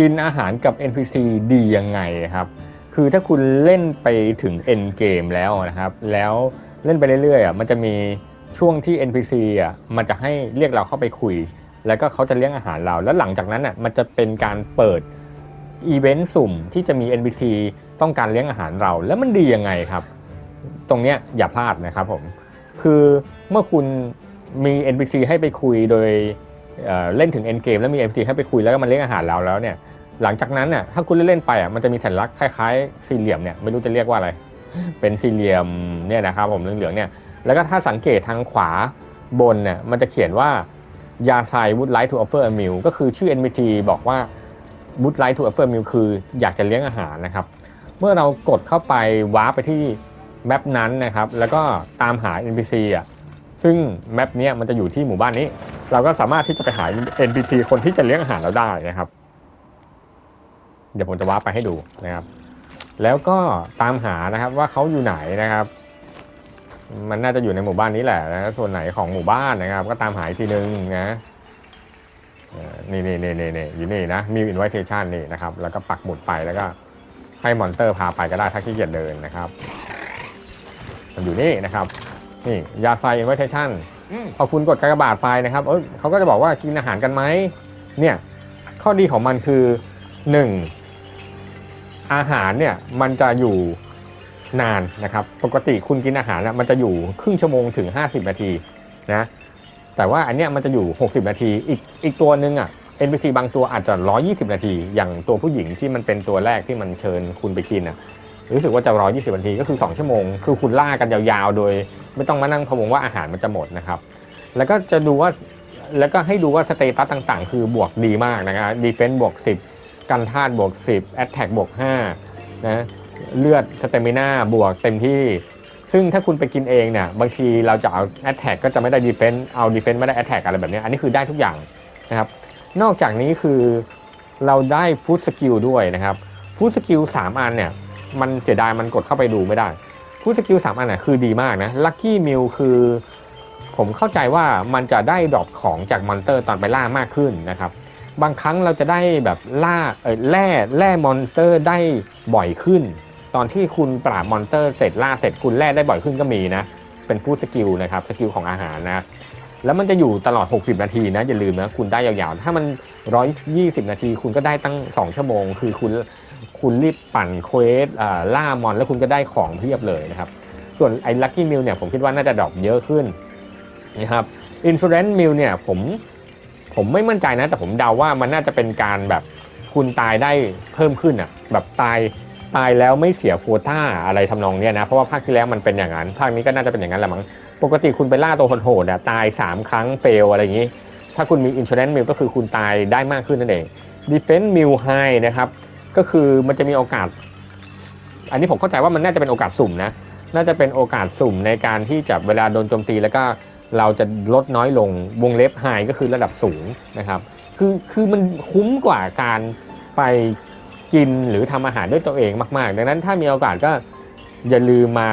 กินอาหารกับ NPC ดียังไงครับ คือถ้าคุณเล่นไปถึง end game แล้วนะครับ แล้วเล่นไปเรื่อยๆอะมันจะมีช่วงที่ NPC อะมันจะให้เรียกเราเข้าไปคุย แล้วก็เขาจะเลี้ยงอาหารเรา แล้วหลังจากนั้นอะมันจะเป็นการเปิดอีเวนต์สุ่มที่จะมี NPC ต้องการเลี้ยงอาหารเรา แล้วมันดียังไงครับ ตรงเนี้ยอย่าพลาดนะครับผม คือเมื่อคุณมี NPC ให้ไปคุยโดยเเล่นถึง end game แล้วมี NPC ให้ไปคุยแล้วก็มาเลี้ยงอาหารเราแล้วเนี่ย หลังจากนั้นน่ะถ้าคุณเล่นๆไปอะมันจะมีสัญลักษณ์คล้ายๆสี่เหลี่ยมเนี่ยไม่รู้จะเรียกว่าอะไร เป็นสี่เหลี่ยมเนี่ยนะครับผมเหลืองๆเนี่ยแล้วก็ถ้าสังเกตทางขวาบนเนี่ยมันจะเขียนว่ายาไซ would like to offer a meal ก็คือชื่อ NPT บอกว่า would like to offer a meal คืออยากจะเลี้ยงอาหารนะครับ เมื่อเรากดเข้าไปว้าร์ปไปที่แมปนั้นนะครับ แล้วก็ตามหา NPC อะซึ่งแมปเนี้ยมันจะอยู่ที่หมู่บ้านนี้ เราก็สามารถที่จะไปหา NPC คนที่จะเลี้ยงอาหารเราได้นะครับ เดี๋ยวผมจะว้าร์ปไปให้ดูนะครับ แล้วก็ตามหานะครับว่าเขาอยู่ไหนนะครับ มันน่าจะอยู่ในหมู่บ้านนี้แหละนะส่วนไหนของหมู่บ้านนะครับ ก็ตามหาอีกทีนึงนะเอ่อนี่นี่นี่นี่นี่อยู่นี่นะมีอินไวเทชันนี่นะครับ แล้วก็ปักหมุดไปแล้วก็ให้มอนเตอร์พาไปก็ได้ถ้าขี้เกียจเดินนะครับ มันอยู่นี่นะครับ นี่ยาไซอินไวเทชันอืมพอคุณกดกากบาทไปนะครับเอ้ยเขาก็จะบอกว่ากินอาหารกันไหมเนี่ย ข้อดีของมันคือหนึ่ง อาหารเนี่ยมันจะอยู่นานนะครับ ปกติคุณกินอาหารน่ะมันจะอยู่ครึ่งชั่วโมงถึง 50 นาทีนะแต่ว่าอันเนี้ยมันจะอยู่ 60 นาที อีกอีกตัวหนึ่งอะ NPC บางตัวอาจจะ 120 นาที อย่างตัวผู้หญิงที่มันเป็นตัวแรกที่มันเชิญคุณไปกินอะรู้สึกว่าจะ 120 นาทีก็คือ 2 ชั่วโมง คือคุณล่ากันยาวๆ โดย ไม่ต้องมานั่งพะวงว่าอาหารมันจะหมดนะครับ แล้วก็จะดูว่าแล้วก็ให้ดูว่าสเตตัสต่างๆ คือบวกดีมากนะครับดีเฟน s ์บวก 10 กันธาตุบวก 10แอตแทกบวก5นะเลือดสเตมิน่าบวกเต็มที่ ซึ่งถ้าคุณไปกินเองเนี่ยบางทีเราจะเอาแอตแทกก็จะไม่ได้ดีเฟน s ์เอาดีเฟน s ์ไม่ได้แอตแทกอะไรแบบนี้อันนี้คือได้ทุกอย่างนะครับนอกจากนี้คือเราได้ฟูดสกิลด้วยนะครับฟูดสกิลสามอันเนี่ยมันเสียดายมันกดเข้าไปดูไม่ได้ฟูดสกิลสามอันน่ะคือดีมากนะลัคกี้มิลคือผมเข้าใจว่ามันจะได้ดรอปของจากมอนเตอร์ตอนไปล่ามากขึ้นนะครับ บางครั้งเราจะได้แบบล่าเออแร่แร่มอนสเตอร์ได้บ่อยขึ้น ตอนที่คุณปราบมอนสเตอร์เสร็จล่าเสร็จคุณแร่ได้บ่อยขึ้นก็มีนะ เป็นฟู้ดสกิลนะครับสกิลของอาหารนะแล้วมันจะอยู่ตลอด 60 นาทีนะ อย่าลืมนะ คุณได้ยาวๆ ถ้ามัน 120 นาที คุณก็ได้ตั้ง 2 ชั่วโมง คือคุณคุณรีบปั่นเควสล่ามอน แล้วคุณก็ได้ของเพียบเลยนะครับ ส่วนไอ้ลัคกี้มิลเนี่ย ผมคิดว่าน่าจะดรอปเยอะขึ้นนะครับอินซูเรนซ์มิลเนี่ย ผม ผมไม่มั่นใจนะ แต่ผมเดาว่ามันน่าจะเป็นการแบบคุณตายได้เพิ่มขึ้นอะ แบบตายตายแล้วไม่เสียโควต้าอะไรทำนองเนี้ยนะ เพราะว่าภาคที่แล้วมันเป็นอย่างนั้น ภาคนี้ก็น่าจะเป็นอย่างนั้นแหละมั้ง ปกติคุณไปล่าตัวโหดๆอะตาย 3 ครั้งเฟลอะไรอย่างนี้ ถ้าคุณมี Insurance Mill ก็คือคุณตายได้มากขึ้นนั่นเอง Defense Mill High นะครับ ก็คือมันจะมีโอกาส อันนี้ผมเข้าใจว่ามันน่าจะเป็นโอกาสสุ่มนะ น่าจะเป็นโอกาสสุ่มในการที่จะเวลาโดนโจมตีแล้วก็ เราจะลดน้อยลงวงเล็บ High ก็คือระดับสูงนะครับคือคือมันคุ้มกว่าการไปกินหรือทำอาหารด้วยตัวเองมาก ๆ ดังนั้นถ้ามีโอกาสก็อย่าลืมมา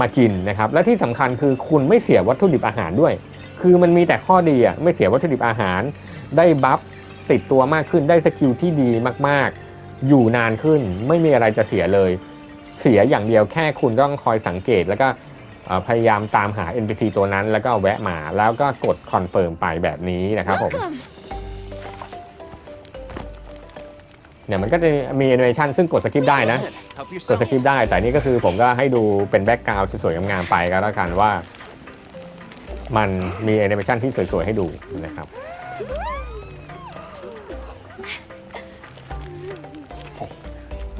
มากินนะครับ และที่สำคัญคือคุณไม่เสียวัตถุดิบอาหารด้วย คือมันมีแต่ข้อดีอะไม่เสียวัตถุดิบอาหาร ได้บัฟติดตัวมากขึ้นได้สกิลที่ดีมากๆ อยู่นานขึ้นไม่มีอะไรจะเสียเลย เสียอย่างเดียวแค่คุณต้องคอยสังเกตแล้วก็ พยายามตามหา NPC ตัวนั้น แล้วก็แวะมาแล้วก็กดคอนเฟิร์มไปแบบนี้นะครับผมเนี่ยมันก็จะมีแอนิเมชันซึ่งกดสกิปได้นะ Help กด yourself. สคริปต์ได้แต่นี่ก็คือผมก็ให้ดูเป็นแบ็กกราวด์สวยๆงามๆไปก็แล้วกันว่า มันมีแอนิเมชันที่สวยๆให้ดูนะครับ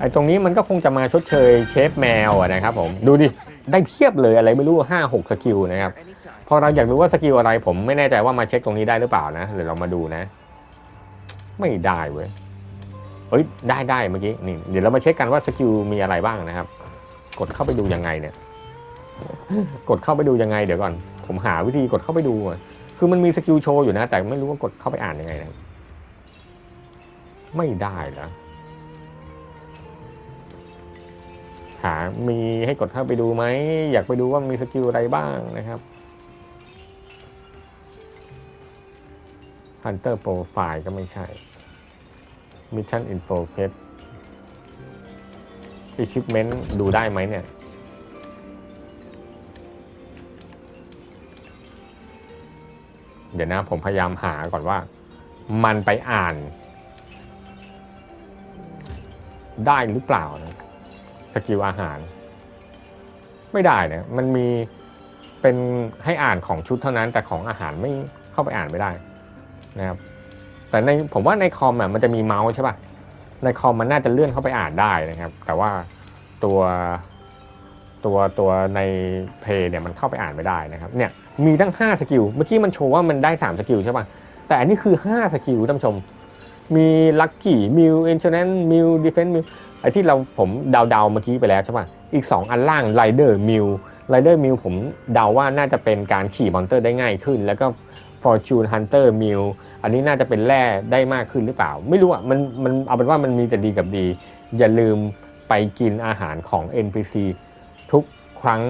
ไอ้ตรงนี้มันก็คงจะมาชดเชยเชฟแมวอะนะครับผมดูดิ ได้เทียบเลยอะไรไม่รู้ห้าหกสกิลนะครับ พอเราอยากรู้ว่าสกิลอะไร ผมไม่แน่ใจว่ามาเช็คตรงนี้ได้หรือเปล่านะเดี๋ยวเรามาดูนะ ไม่ได้เว้ยเอ้ยได้ได้เมื่อกี้นี่เดี๋ยวเรามาเช็คกันว่าสกิลมีอะไรบ้างนะครับ กดเข้าไปดูยังไงเนี่ย กดเข้าไปดูยังไงเดี๋ยวก่อน ผมหาวิธีกดเข้าไปดูอะคือมันมีสกิลโชว์อยู่นะ แต่ไม่รู้ว่ากดเข้าไปอ่านยังไงนะไม่ได้เหร หา มีให้กดเข้าไปดูไหม อยากไปดูว่ามีสกิลอะไรบ้างนะครับ Hunter Profile ก็ไม่ใช่ Mission Info Page Equipment ดูได้ไหมเนี่ย เดี๋ยวนะผมพยายามหาก่อนว่า มันไปอ่าน ได้หรือเปล่านะ สกิลอาหาร ไม่ได้นะมันมีเป็นให้อ่านของชุดเท่านั้น แต่ของอาหารไม่เข้าไปอ่านไม่ได้นะครับ แต่ในผมว่าในคอมอะมันจะมีเมาส์ใช่ป่ะในคอมมันน่าจะเลื่อนเข้าไปอ่านได้นะครับ แต่ว่าตัวตัวตัวในเพย์เนี่ยมันเข้าไปอ่านไม่ได้นะครับเนี่ยมีตั้ง 5 สกิล เมื่อกี้มันโชว์ว่ามันได้ 3 สกิลใช่ป่ะแต่อันนี้คือ 5 สกิลท่านผู้ชม มีลัคกี้มิวเอนช n นนมิวดิเฟนมิวไอที่เราผมเดาๆเมื่อกี้ไปแล้วใช่ป่ะอีก 2 อันล่างไรเดอร์มิวไรเดอร์มิวผมเดาว่าน่าจะเป็นการขี่มอนเตอร์ได้ง่ายขึ้น แล้วก็ Fortune Hunter มิวอันนี้น่าจะเป็นแร่ได้มากขึ้นหรือเปล่า ไม่รู้อะมันมันเอาเป็นว่ามันมีแต่ดีกับดี อย่าลืมไปกินอาหารของ NPC ทุกครั้ง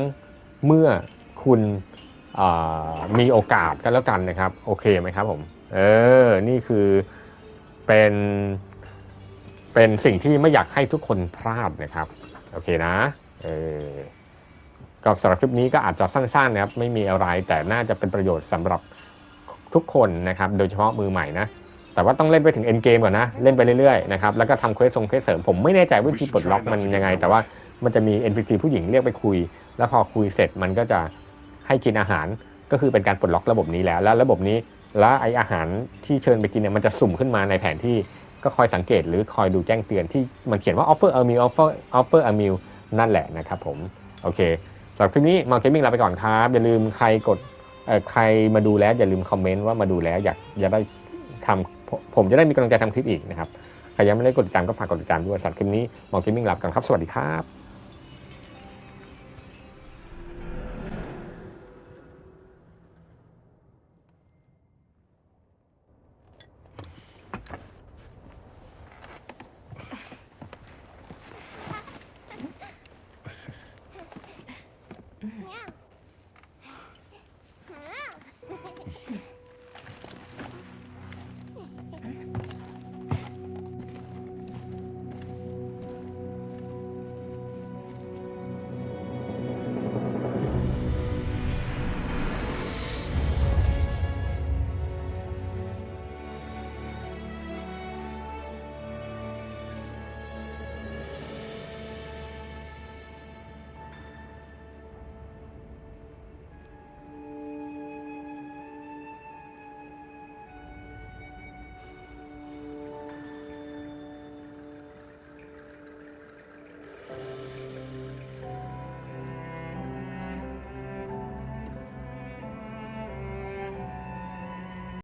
เมื่อคุณมีโอกาสกันแล้วกันนะครับ โอเคไหมครับผม เออ นี่คือ เป็นเป็นสิ่งที่ไม่อยากให้ทุกคนพลาดนะครับ โอเคนะเออก็สำหรับคลิปนี้ก็อาจจะสั้นๆนะครับ ไม่มีอะไรแต่น่าจะเป็นประโยชน์สำหรับทุกคนนะครับ โดยเฉพาะมือใหม่นะแต่ว่าต้องเล่นไปถึงเอ็นเกมก่อนนะ เล่นไปเรื่อยๆนะครับแล้วก็ทำเควสทรงเควสเสริมผมไม่แน่ใจวิธีปลดล็อกมันยังไง แต่ว่ามันจะมี NPC ผู้หญิงเรียกไปคุย แล้วพอคุยเสร็จมันก็จะให้กินอาหารก็คือเป็นการปลดล็อกระบบนี้แล้ว แล้วระบบนี้ แล้วไออาหารที่เชิญไปกินเนี่ยมันจะสุ่มขึ้นมาในแผนที่ก็คอยสังเกตหรือคอยดูแจ้งเตือนที่มันเขียนว่า offer a meal offer offer a meal นั่นแหละนะครับผม โอเคสำหรับคลิปนี้มาเกมมิ่งลาไปก่อนครับ อย่าลืมใครกดใครมาดูแล้ว อย่าลืมคอมเมนต์ว่ามาดูแล้วอยากจะได้ทำผมผมจะได้มีกำลังใจทำคลิปอีกนะครับ ใครยังไม่ได้กดติดตามก็ฝากกดติดตามด้วยสำหรับคลิปนี้มองเกมมิ่งลาไปก่อนครับ สวัสดีครับ